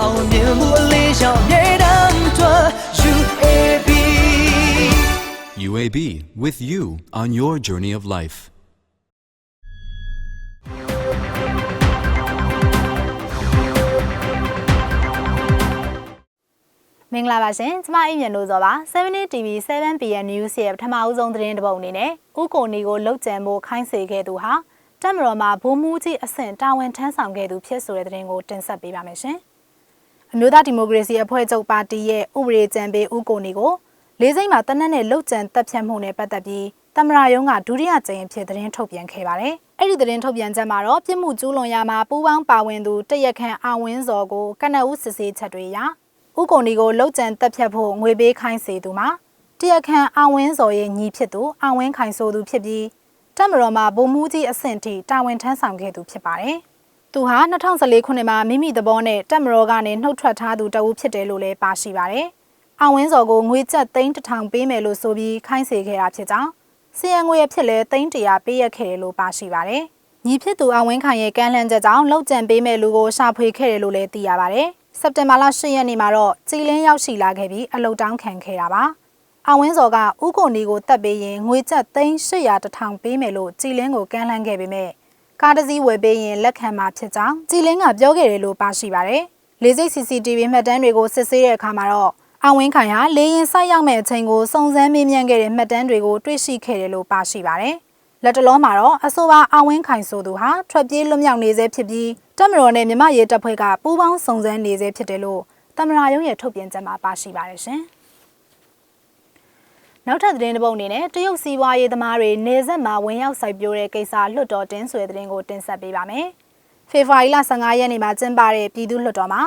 အောင်မြင်မှုအလေးရှောင်မြေတမ်းတွက် UAB UAB with you on your journey of life. မင်္ဂလာပါရှင်ကျမအိမ်မြန်လို့ဆိုပါ7 TV 7PM News ရဲ့ပထမအဦးဆုံးသတင်းတစ်ပုဒ်အနေနဲ့ဥကိုနီကိုလှုပ်ကြံဖို့ခိုင်းစေခဲ့သူဟာတက်မတော်မှာဘိုးမူးကြီးအဆင့်တာဝန်ထမ်းဆောင်ခဲ့သူဖြစ်ဆိုတဲ့သတင်းကိုတင်ဆက်ပေးပါမယ်ရှင် အမျိုးသားဒီမိုကရေစီအဖွဲ့ချုပ်ပါတီရဲ့ဥပဒေကြံပေးဥကိုနီကိုလေးစိမ့်မှာတနက်နဲ့လှုပ်ကြံတက်ဖြတ်မှုနဲ့ပတ်သက်ပြီးတမရာယုံကဒုတိယကြိမ်အဖြစ်သတင်းထုတ်ပြန်ခဲ့ပါတယ်။အဲ့ဒီသတင်းထုတ်ပြန်ချက်မှာတော့ပြစ်မှုကျူးလွန်ရမှာပူးပေါင်းပါဝင်သူတရက်ခန့်အာဝင်းစော်ကိုကနအူးစစ်ဆေးချက်တွေအရဥကုံဒီကိုလှုပ်ကြံတက်ဖြတ်ဖို့ငွေပေးခိုင်းစေသူမှာတရက်ခန့်အာဝင်းစော်ရဲ့ညီဖြစ်သူအာဝင်းခိုင်ဆိုသူဖြစ်ပြီးတက်မတော်မှာဗိုလ်မှူးကြီးအဆင့်ထိတာဝန်ထမ်းဆောင်ခဲ့သူဖြစ်ပါတယ်။ သူဟာ2014ခုနှစ်မှာမိမိသဘောနဲ့တက်မတော်ကနေနှုတ်ထွက်ထားသူတအူးဖြစ်တယ်လို့လည်းပါရှိပါတယ်။အာဝင်းစော်ကိုငွေကျပ်သိန်းတစ်ထောင်ပေးမယ်လို့ဆိုပြီးခိုင်းစေခဲ့တာဖြစ်ကြောင်းစီယံငွေရဖြစ်လဲသိန်းတရာပေးရခဲ့တယ်လို့ပါရှိပါတယ်။ညီဖြစ်သူအဝင်းခိုင်ရဲ့ကမ်းလှမ်းချက်ကြောင့်လောက်ကျန်ပေးမဲ့လူကိုရှာဖွေခဲ့တယ်လို့လည်းသိရပါတယ်။စက်တင်ဘာလ10ရက်နေ့မှာတော့ကြည်လင်းရောက်ရှိလာခဲ့ပြီးအလုတ်တောင်းခံခဲ့တာပါ။အဝင်းစော်ကဥကိုနီကိုတက်ပေးရင်ငွေကျပ်သိန်း800တထောင်ပေးမယ်လို့ကြည်လင်းကိုကမ်းလှမ်းခဲ့ပေမဲ့ ကားတစ်စီးဝယ်ပေးရင်လက်ခံမှာဖြစ်ကြောင်းကြည်လင်းကပြောခဲ့တယ်လို့ပါရှိပါတယ်။လေးစိတ် CCTV မှတ်တမ်းတွေကိုစစ်ဆေးတဲ့အခါမှာတော့အဝင်းခိုင်ဟာလေရင်ဆိုက်ရောက်မဲ့အချိန်ကိုစုံစမ်းမေးမြန်းခဲ့တဲ့မှတ်တမ်းတွေကိုတွေ့ရှိခဲ့တယ်လို့ပါရှိပါတယ်။လက်တလုံးမှာတော့အဆိုပါအဝင်းခိုင်ဆိုသူဟာထွက်ပြေးလွတ်မြောက်နေစေဖြစ်ပြီးတက်မတော်နဲ့မြမရေးတပ်ဖွဲ့ကပူးပေါင်းစုံစမ်းနေစေဖြစ်တယ်လို့တမရာရုံးရဲ့ထုတ်ပြန်ချက်မှာပါရှိပါတယ်ရှင်။ နောက်ထပ်သတင်းတစ်ပုဒ်အနေနဲ့တရုတ်စီးပွားရေးသမားတွေနေဆက်မှာဝင်ရောက်စိုက်ပျိုးတဲ့ကိစ္စလွှတ်တော်တင်းဆွေသတင်းကိုတင်ဆက်ပေးပါမယ်။ဖေဖော်ဝါရီလ15ရက်နေ့မှာကျင်းပတဲ့ပြည်သူ့လွှတ်တော်မှာ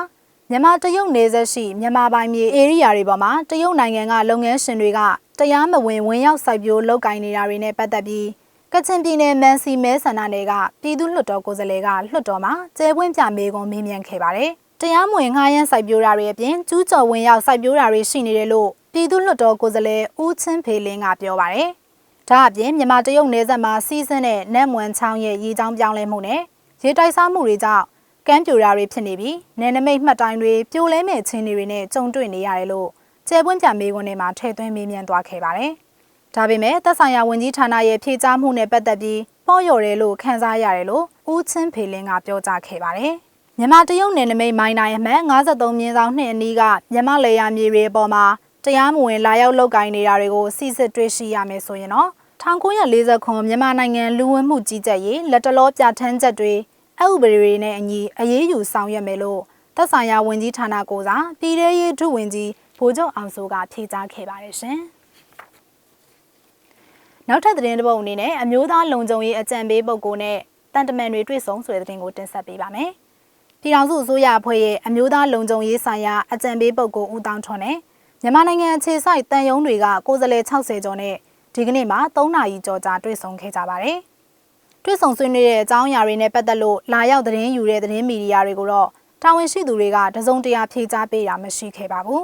မြန်မာတရုတ်နယ်စပ်ရှိမြန်မာပိုင်မြေဧရိယာတွေပေါ်မှာတရုတ်နိုင်ငံကလုပ်ငန်းရှင်တွေကတရားမဝင်ဝင်ရောက်စိုက်ပျိုးလုပ်ကိုင်နေတာတွေနဲ့ပတ်သက်ပြီးကချင်ပြည်နယ်မန်စီမဲဆန္ဒနယ်ကပြည်သူ့လွှတ်တော်ကိုယ်စားလှယ်ကလွှတ်တော်မှာကျဲပွင့်ပြမေးခွန်းမေးမြန်းခဲ့ပါတယ်။တရားမဝင်ငှားရမ်းစိုက်ပျိုးတာတွေအပြင်ကျူးကျော်ဝင်ရောက်စိုက်ပျိုးတာတွေရှိနေတယ်လို့ ပြည်သူ့လွှတ်တော်ကိုယ်စားလှယ်ဦးချင်းဖေလင်းကပြောပါတယ်။ဒါအပြင်မြန်မာတရုတ်နယ်စပ်မှာစီးဆင်းတဲ့နက်မွန်ချောင်းရဲ့ရေကြောင်းပြောင်းလဲမှုနဲ့ရေတိုက်စားမှုတွေကြောင့်ကမ်းပြိုတာတွေဖြစ်နေပြီးနယ်နမိတ်မှတ်တိုင်းတွေပြိုလဲမဲ့ချင်းတွေနဲ့ကြုံတွေ့နေရတယ်လို့ကျဲပွင့်ပြမေးခွန်းထဲမှာထည့်သွင်းမေးမြန်းသွားခဲ့ပါတယ်။ဒါပေမဲ့သက်ဆိုင်ရာဝန်ကြီးဌာနရဲ့ဖြေကြားမှုနဲ့ပတ်သက်ပြီးပေါ့လျော်တယ်လို့ခန်းစားရတယ်လို့ဦးချင်းဖေလင်းကပြောကြားခဲ့ပါတယ်။မြန်မာတရုတ်နယ်နမိတ်မိုင်းတိုင်းအမှတ်53မြင်းဆောင်နှစ်အနီးကမြန်မာလေယာမြေတွေအပေါ်မှာ တရားမဝင်လာရောက်လုပ်ကိုင်နေတာတွေကိုစီစစ်တွေ့ရှိရမယ်ဆိုရင်တော့1940ခုမြန်မာနိုင်ငံလူဝင်မှုကြီးကြပ်ရေးလက်တလောပြဋ္ဌာန်းချက်တွေအဥပဒေတွေနဲ့အညီအရေးယူဆောင်ရွက်မယ်လို့သက်ဆိုင်ရာဝန်ကြီးဌာနကိုစားပြည်ထရေးဒုဝန်ကြီးဗိုလ်ချုပ်အောင်စိုးကဖြေကြားခဲ့ပါတယ်ရှင်။နောက်ထပ်သတင်းတစ်ပုဒ်အနေနဲ့အမျိုးသားလုံခြုံရေးအကြံပေးပုဂ္ဂိုလ်နဲ့တန်တမန်တွေတွေ့ဆုံဆိုတဲ့သတင်းကိုတင်ဆက်ပေးပါမယ်။ပြည်ထောင်စုအစိုးရအဖွဲ့ရဲ့အမျိုးသားလုံခြုံရေးဆိုင်ရာအကြံပေးပုဂ္ဂိုလ်ဦးတောင်းထွန်းနဲ့ မြန်မာနိုင်ငံအခြေစိုက်တန်ယုံတွေကကိုယ်စားလှယ်60ကျော်နဲ့ဒီကနေ့မှ3နာရီကျော်ကြာတွေ့ဆုံခဲ့ကြပါတယ်။တွေ့ဆုံဆွေးနွေးတဲ့အကြောင်းအရာတွေနဲ့ပတ်သက်လို့လာရောက်သတင်းယူတဲ့သတင်းမီဒီယာတွေကိုတော့တာဝန်ရှိသူတွေကတစုံတရာဖြေကြားပေးတာမရှိခဲ့ပါဘူး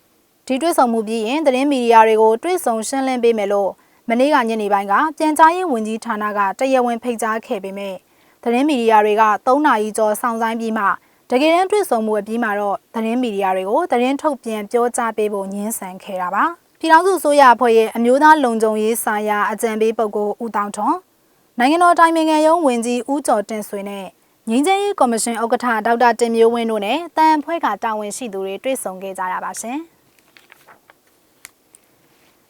။ဒီတွေ့ဆုံမှုပြီးရင်သတင်းမီဒီယာတွေကိုတွေ့ဆုံရှင်းလင်းပေးမယ်လို့မနေ့ကညနေပိုင်းကပြန်ကြားရေးဝန်ကြီးဌာနကတရားဝင်ဖိတ်ကြားခဲ့ပေမဲ့သတင်းမီဒီယာတွေက3နာရီကျော်စောင့်ဆိုင်းပြီးမှ တကယ်တမ်းတွေ့ဆုံမှုအပြီးမှာတော့သတင်းမီဒီယာတွေကိုသတင်းထုတ်ပြန်ပြောကြားပေးဖို့ညှင်းဆန်ခဲ့တာပါ။ပြည်ထောင်စုအစိုးရအဖွဲ့ရဲ့အမျိုးသားလုံခြုံရေးဆိုင်ရာအကြံပေးပုဂ္ဂိုလ်ဦးတောင်ထွန်းနိုင်ငံတော်တိုင်ပင်ခံရုံးဝန်ကြီးဦးကျော်တင်ဆွေနဲ့ငင်းချမ်းရေးကော်မရှင်ဥက္ကဋ္ဌဒေါက်တာတင်မျိုးဝင်းတို့နဲ့တန်အဖွဲ့ကတာဝန်ရှိသူတွေတွေ့ဆုံခဲ့ကြတာပါရှင်။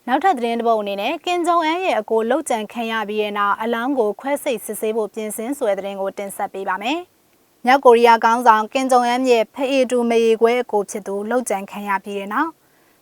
နောက်ထပ်သတင်းတစ်ပုဒ်အနေနဲ့ကင်ဂျုံအန်ရဲ့အကိုလှုပ်ကြံခံရပြီးတဲ့နောက်အလောင်းကိုခွဲစိတ်စစ်ဆေးဖို့ပြင်ဆင်ဆိုတဲ့သတင်းကိုတင်ဆက်ပေးပါမယ်။ မြောက်ကိုရီးယားကောင်းဆောင်ကင်ဂျုံအန်ရဲ့ဖအေတူမေရီခွဲအကိုဖြစ်သူလှုပ်ကြံခံရပြီးတဲ့နောက်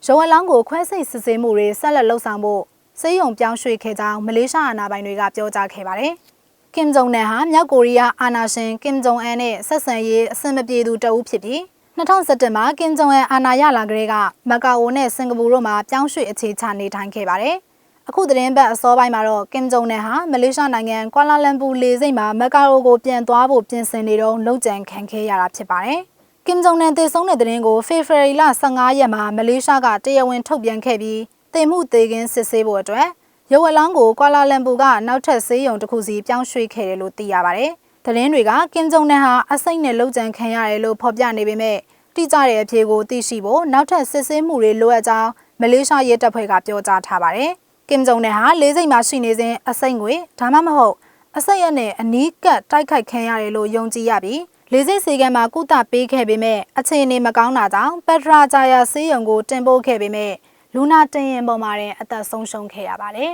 ရုံအလောင်းကိုခွဲစိတ်စစ်ဆေးမှုတွေဆက်လက်လှုပ်ဆောင်ဖို့စေယုံပြောင်းရွှေ့ခဲ့ကြောင်းမလေးရှားအာဏာပိုင်တွေကပြောကြားခဲ့ပါတယ်။ကင်ဂျုံနန်ဟာမြောက်ကိုရီးယားအာဏာရှင်ကင်ဂျုံအန်နဲ့ဆက်ဆံရေးအဆင်မပြေသူတအုပ်ဖြစ်ပြီး2017မှာကင်ဂျုံအန်အာဏာရလာကလေးကမကာအိုနဲ့စင်ကာပူတို့မှာပြောင်းရွှေ့အခြေချနေထိုင်ခဲ့ပါတယ်။ အခုသတင်းပတ်အစောပိုင်းမှာတော့ကင်ဂျုံနန်ဟာမလေးရှားနိုင်ငံကွာလာလမ်ပူလေဆိပ်မှာမကာအိုကိုပြန်သွားဖို့ပြင်ဆင်နေတော့လှုပ်ကြံခံခဲ့ရတာဖြစ်ပါတယ်။ကင်ဂျုံနန်တည်ဆုံးတဲ့သတင်းကိုဖေဖော်ဝါရီလ15ရက်မှာမလေးရှားကတရားဝင်ထုတ်ပြန်ခဲ့ပြီးတင်မှုသေးကင်းစစ်ဆေးဖို့အတွက်ရုပ်အလောင်းကိုကွာလာလမ်ပူကနောက်ထပ်ဆေးရုံတစ်ခုစီပြောင်းရွှေ့ခဲ့တယ်လို့သိရပါတယ်။သတင်းတွေကကင်ဂျုံနန်ဟာအစိမ့်နဲ့လှုပ်ကြံခံရတယ်လို့ဖော်ပြနေပေမဲ့တတိကျတဲ့အဖြေကိုသိရှိဖို့နောက်ထပ်စစ်ဆေးမှုတွေလိုအပ်ကြောင်းမလေးရှားရဲတပ်ဖွဲ့ကပြောကြားထားပါတယ်။ ကင်ဂျုံနယ်ဟာလေးစိတ်မှာရှိနေစဉ်အစိမ့်ငွေဒါမှမဟုတ်အစိတ်ရက်နဲ့အနီးကပ်တိုက်ခိုက်ခံရတယ်လို့ယုံကြည်ရပြီးလေးစိတ်စီကံမှာကုသပေးခဲ့ပေမဲ့အခြေအနေမကောင်းတာကြောင့်ပက်ထရာဂျာယာဆေးရုံကိုတင်ပို့ခဲ့ပေမဲ့လူနာတင်ရင်ပေါ်မှာတဲ့အသက်ဆုံးရှုံးခဲ့ရပါတယ်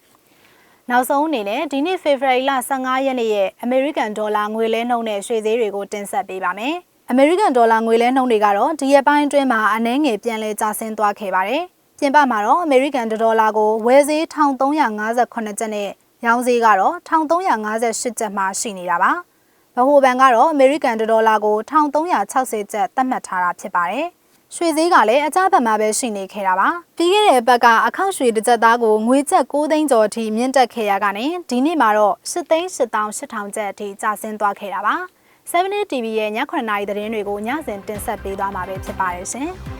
။နောက်ဆုံးအနေနဲ့ဒီနေ့ဖေဖော်ဝါရီလ15ရက်နေ့ရဲ့အမေရိကန်ဒေါ်လာငွေလဲနှုန်းနဲ့ရွှေဈေးတွေကိုတင်ဆက်ပေးပါမယ်။အမေရိကန်ဒေါ်လာငွေလဲနှုန်းတွေကတော့ဒီရက်ပိုင်းအတွင်းမှာအနှဲငယ်ပြန်လည်ကျဆင်းသွားခဲ့ပါတယ်။ ပြင်ပမှာတော့အမေရိကန်ဒေါ်လာကိုဝယ်ဈေး1358ကျပ်နဲ့ရောင်းဈေးကတော့1358ကျပ်မှရှိနေတာပါ။ဗဟိုဘဏ်ကတော့အမေရိကန်ဒေါ်လာကို1360ကျပ်သတ်မှတ်ထားတာဖြစ်ပါတယ်။ရွှေဈေးကလည်းအကြဘက်မှာပဲရှိနေခဲ့တာပါပြီးခဲ့တဲ့ဘက်ကအခန့်ရွှေတစ်ကြက်သားကိုငွေကျပ်6သိန်းကျော်အထိမြင့်တက်ခဲ့ရကနေဒီနေ့မှာတော့7သိန်း8000 8000ကျပ်အထိကျဆင်းသွားခဲ့တာပါ 7 TV ရဲ့ည9နာရီသတင်းတွေကိုညစဉ်တင်ဆက်ပေးသွားမှာပဲဖြစ်ပါတယ်ရှင်